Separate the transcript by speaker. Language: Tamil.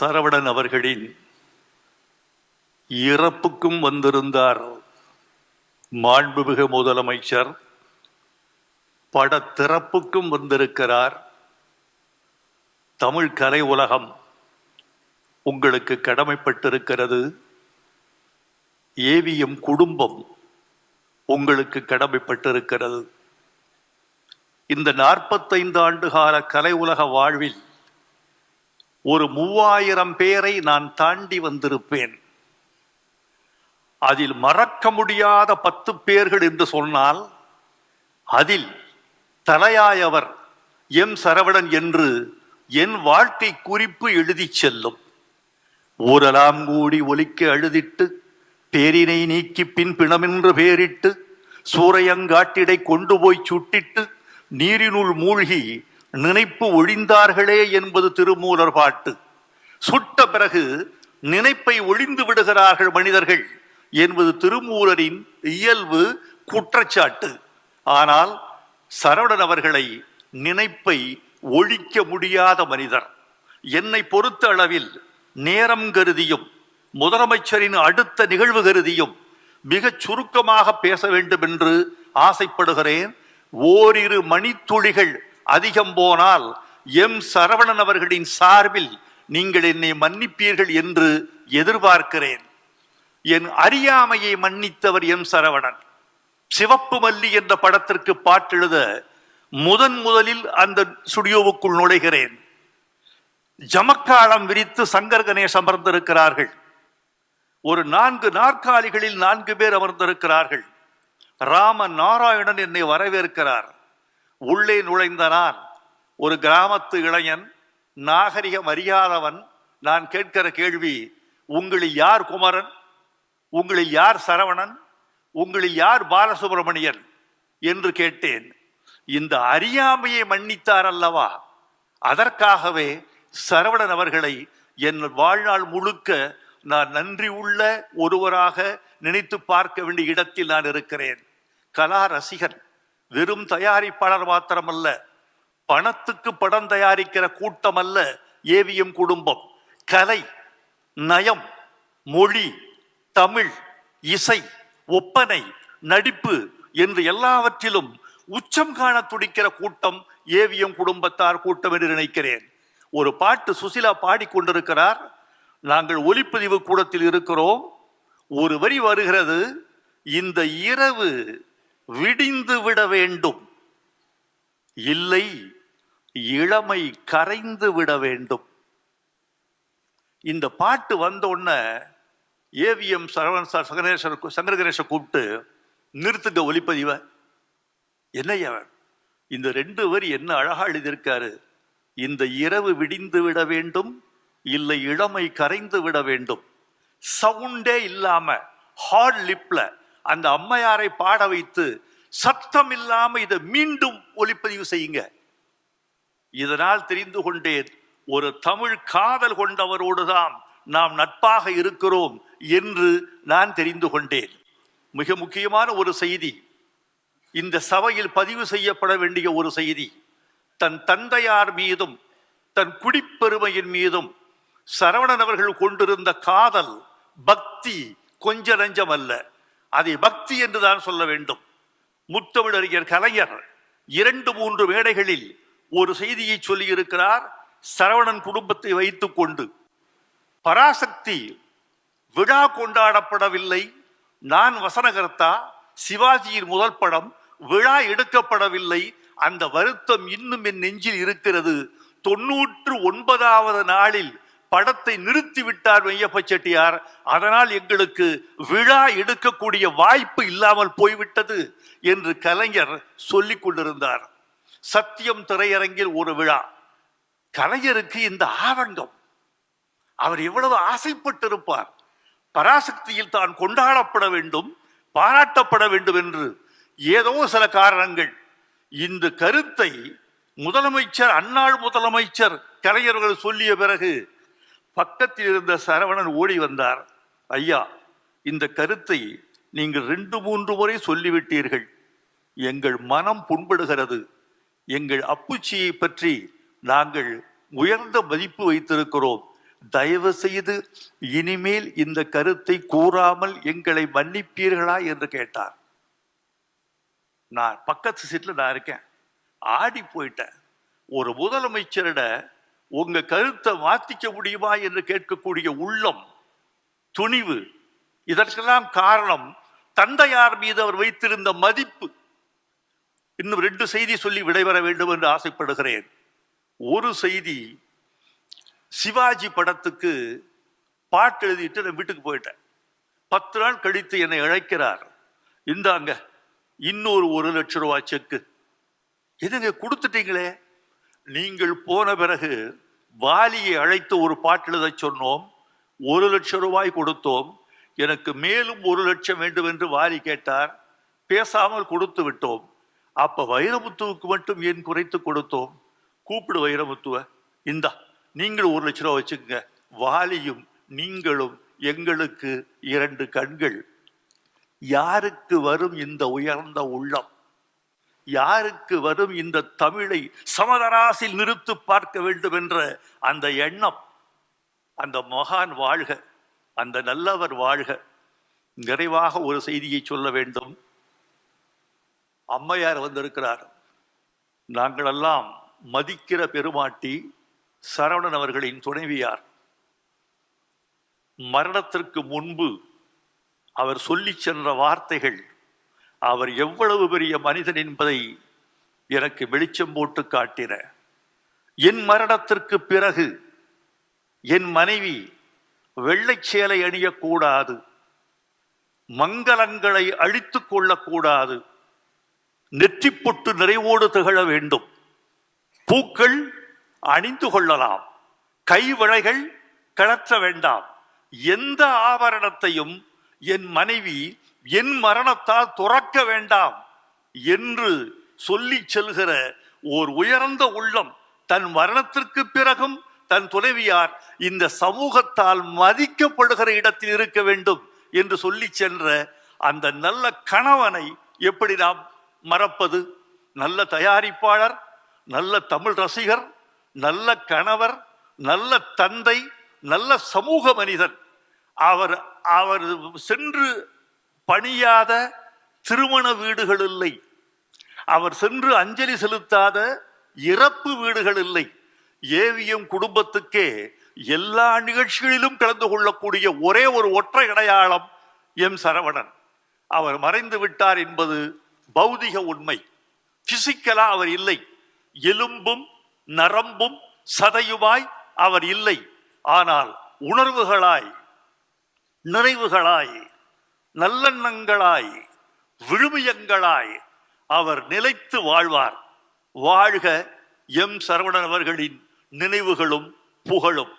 Speaker 1: சரவணன் அவர்களின் இறப்புக்கும் வந்திருந்தார் மாண்புமிகு முதலமைச்சர். படத்திறப்புக்கும் வந்திருக்கிறார். தமிழ் கலை உலகம் உங்களுக்கு கடமைப்பட்டிருக்கிறது. ஏவிஎம் குடும்பம் உங்களுக்கு கடமைப்பட்டிருக்கிறது. இந்த நாற்பத்தைந்து ஆண்டு கால கலை உலக வாழ்வில் ஒரு மூவாயிரம் பேரை நான் தாண்டி வந்திருப்பேன். அதில் மறக்க முடியாத பத்து பேர்கள் என்று சொன்னால் அதில் தலையாயவர் எம் சரவணன் என்று என் வாழ்க்கை குறிப்பு எழுதிச் செல்லும். ஊரலாம் கூடி ஒலிக்க அழுதிட்டு பேரினை நீக்கி பின் பிணமென்று பேரிட்டு சூறையங்காட்டிடை கொண்டு போய் சுட்டிட்டு நீரினுள் மூழ்கி நினைப்பு ஒழிந்தார்களே என்பது திருமூலர் பாட்டு. சுட்ட பிறகு நினைப்பை ஒழிந்து விடுகிறார்கள் மனிதர்கள் என்பது திருமூலரின் இயல்பு குற்றச்சாட்டு. ஆனால் சரவணன் அவர்களை நினைப்பை ஒழிக்க முடியாத மனிதர். என்னை பொறுத்த அளவில் நேரம் கருதியும் முதலமைச்சரின் அடுத்த நிகழ்வு கருதியும் மிகச் சுருக்கமாக பேச வேண்டும் என்று ஆசைப்படுகிறேன். ஓரிரு மணித்துளிகள் அதிகம் போனால் எம் சரவணன் அவர்களின் சார்பில் நீங்கள் என்னை மன்னிப்பீர்கள் என்று எதிர்பார்க்கிறேன். என் அறியாமையை மன்னித்தவர் எம் சரவணன். சிவப்பு மல்லி என்ற படத்திற்கு பாட்டெழுத முதன் முதலில் அந்த ஸ்டுடியோவுக்குள் நுழைகிறேன். ஜமக்காலம் விரித்து சங்கர் கணேஷ் அமர்ந்திருக்கிறார்கள். ஒரு நான்கு நாற்காலிகளில் நான்கு பேர் அமர்ந்திருக்கிறார்கள். ராம நாராயணன் என்னை வரவேற்கிறார். உள்ளே நுழைந்த நான் ஒரு கிராமத்து இளைஞன் நாகரிகம் அறியாதவன் நான் கேட்கிற கேள்வி உங்களில் யார் குமரன்? உங்களில் யார் சரவணன்? உங்களில் யார் பாலசுப்ரமணியன்? என்று கேட்டேன். இந்த அறியாமையை மன்னித்தார் அல்லவா? அதற்காகவே சரவணன் அவர்களை என் வாழ்நாள் முழுக்க நான் நன்றி உள்ள ஒருவராக நினைத்து பார்க்க வேண்டிய இடத்தில் நான் இருக்கிறேன். கலா ரசிகன். வெறும் தயாரிப்பாளர் மாத்திரமல்ல பணத்துக்கு படம் தயாரிக்கிற கூட்டம் அல்ல ஏவிஎம் குடும்பம். கலை நயம் மொழி தமிழ் இசை ஒப்பனை நடிப்பு என்று எல்லாவற்றிலும் உச்சம் காண துடிக்கிற கூட்டம் ஏவிஎம் குடும்பத்தார் கூட்டம் என்று நினைக்கிறேன். ஒரு பாட்டு சுசிலா பாடிக்கொண்டிருக்கிறார் நாங்கள் ஒலிப்பதிவு கூடத்தில் இருக்கிறோம். ஒரு வரி வருகிறது. இந்த இரவு விடிந்து விட வேண்டும். இல்லை இளமை கரைந்து விட வேண்டும். இந்த பாட்டு வந்த உடனே ஏவிஎம் சரவணன் சார் சங்கரேஸ்வர சங்கர கூப்பிட்டு நிறுத்துங்க ஒலிப்பதிவை என்னையா இந்த ரெண்டு வரி என்ன அழகா எழுதியிருக்காரு. இந்த இரவு விடிந்து விட வேண்டும் இல்லை இளமை கரைந்து விட வேண்டும். சவுண்டே இல்லாம ஹார்ட் லிப்ல அந்த அம்மையாரை பாட வைத்து சத்தம் இல்லாம இதை மீண்டும் ஒளிப்பதிவு செய்யுங்க. இதனால் தெரிந்து கொண்டேன் ஒரு தமிழ் காதல் கொண்டவரோடுதான் நாம் நட்பாக இருக்கிறோம் என்று நான் தெரிந்து கொண்டேன். மிக முக்கியமான ஒரு செய்தி இந்த சபையில் பதிவு செய்யப்பட வேண்டிய ஒரு செய்தி தன் தந்தையார் மீதும் தன் குடிப்பெருமையின் மீதும் சரவணன் அவர்கள் கொண்டிருந்த காதல் பக்தி கொஞ்ச நஞ்சம் அல்ல. அதை பக்தி என்று தான் சொல்ல வேண்டும். முத்தமிழறிஞர் கலைஞர் இரண்டு மூன்று மேடைகளில் ஒரு செய்தியை சொல்லியிருக்கிறார். சரவணன் குடும்பத்தை வைத்துக் கொண்டு. பராசக்தி விழா கொண்டாடப்படவில்லை. நான் வசனகர்த்தா சிவாஜியின் முதல் படம் விழா எடுக்கப்படவில்லை. அந்த வருத்தம் இன்னும் என் நெஞ்சில் இருக்கிறது. தொன்னூற்று ஒன்பதாவது நாளில் படத்தை நிறுத்திவிட்டார் வெய்யப்ப செட்டியார். அதனால் எங்களுக்கு விழா எடுக்கக்கூடிய வாய்ப்பு இல்லாமல் போய்விட்டது என்று கலைஞர் சொல்லிக் கொண்டிருந்தார். சத்தியம் திரையரங்கில் ஒரு விழா. கலைஞருக்கு இந்த ஆவங்கம் அவர் எவ்வளவு ஆசைப்பட்டிருப்பார். பராசக்தியில் தான் கொண்டாடப்பட வேண்டும் பாராட்டப்பட வேண்டும் என்று ஏதோ சில காரணங்கள். இந்த கருத்தை முதலமைச்சர் அன்னாள் முதலமைச்சர் கலைஞர்கள் சொல்லிய பிறகு பக்கத்தில் இருந்த சரவணன் ஓடி வந்தார். ஐயா இந்த கருத்தை நீங்கள் ரெண்டு மூன்று முறை சொல்லிவிட்டீர்கள். எங்கள் மனம் புண்படுகிறது. எங்கள் அப்புச்சியை பற்றி நாங்கள் உயர்ந்த மதிப்பு வைத்திருக்கிறோம். தயவு செய்து இனிமேல் இந்த கருத்தை கூறாமல் எங்களை மன்னிப்பீர்களா? என்று கேட்டார். நான் பக்கத்து சீட்டில் நான் இருக்கேன். ஆடி போயிட்டேன். ஒரு முதலமைச்சரிட உங்க கருத்தை மாத்திக்க முடியுமா என்று கேட்கக்கூடிய உள்ளம் துணிவு இதற்கெல்லாம் காரணம் தந்தையார் மீது அவர் வைத்திருந்த மதிப்பு. இன்னும் ரெண்டு செய்தி சொல்லி விடைபெற வேண்டும் என்று ஆசைப்படுகிறேன். ஒரு செய்தி சிவாஜி படத்துக்கு பாட்டு எழுதிட்டு நான் வீட்டுக்கு போயிட்டேன். பத்து நாள் கழித்து என்னை அழைக்கிறார். இந்தாங்க இன்னொரு ஒரு லட்ச ரூபா செக்கு. எதுங்க கொடுத்துட்டீங்களே? நீங்கள் போன பிறகு வாலியை அழைத்து ஒரு பாட்டு எழுத சொன்னோம் ஒரு லட்சம் ரூபாய் கொடுத்தோம் எனக்கு மேலும் ஒரு லட்சம் வேண்டும் என்று வாலி கேட்டார். பேசாமல் கொடுத்து விட்டோம். அப்ப வைரமுத்துவுக்கு மட்டும் ஏன் குறைத்து கொடுத்தோம்? கூப்பிடு வைரமுத்துவ. இந்தா நீங்கள் ஒரு லட்ச ரூபா வச்சுக்கோங்க. வாலியும் நீங்களும் எங்களுக்கு இரண்டு கண்கள். யாருக்கு வரும் இந்த உயர்ந்த உள்ளம்? யாருக்கு வரும் இந்த தமிழை சமதராசில் நிறுத்து பார்க்க வேண்டும் என்ற அந்த எண்ணம் அந்த மகான் வாழ்க அந்த நல்லவர் வாழ்க. நிறைவாக ஒரு செய்தியை சொல்ல வேண்டும். அம்மையார் வந்திருக்கிறார். நாங்களெல்லாம் மதிக்கிற பெருமாட்டி சரவணன் அவர்களின் துணைவியார். மரணத்திற்கு முன்பு அவர் சொல்லிச் சென்ற வார்த்தைகள் அவர் எவ்வளவு பெரிய மனிதன் என்பதை எனக்கு வெளிச்சம் போட்டு காட்டின. என் மரணத்திற்கு பிறகு என் மனைவி வெள்ளை சேலை அணியக்கூடாது மங்களங்களை அழித்து கொள்ளக்கூடாது நெற்றிப்பொட்டு நிறைவோடு திகழ வேண்டும். பூக்கள் அணிந்து கொள்ளலாம் கைவளைகள் கழற்ற வேண்டாம். எந்த ஆபரணத்தையும் என் மனைவி என் மரணத்தால் துறக்க வேண்டாம் என்று சொல்லி செல்கிற ஓர் உயர்ந்த உள்ளம் தன் மரணத்திற்கு பிறகும் தன் துணைவியார் இந்த சமூகத்தால் மதிக்கப்படுகிற இடத்தில் இருக்க வேண்டும் என்று சொல்லி சென்ற அந்த நல்ல கணவனை எப்படி நாம் மறப்பது? நல்ல தயாரிப்பாளர் நல்ல தமிழ் ரசிகர் நல்ல கணவர் நல்ல தந்தை நல்ல சமூக மனிதன். அவர் அவர் சென்று பணியாத திருமண வீடுகள் இல்லை. அவர் சென்று அஞ்சலி செலுத்தாத இறப்பு வீடுகள் இல்லை. ஏவிஎம் குடும்பத்துக்கே எல்லா நிகழ்ச்சிகளிலும் கலந்து கொள்ளக்கூடிய ஒரே ஒரு ஒற்றை அடையாளம் எம் சரவணன். அவர் மறைந்து விட்டார் என்பது பௌதிக உண்மை. பிசிக்கலா அவர் இல்லை. எலும்பும் நரம்பும் சதையுமாய் அவர் இல்லை. ஆனால் உணர்வுகளாய் நிறைவுகளாய் நல்லெண்ணங்களாய் விழுமியங்களாய் அவர் நிலைத்து வாழ்வார். வாழ்க எம் சரவணன் அவர்களின் நினைவுகளும் புகழும்.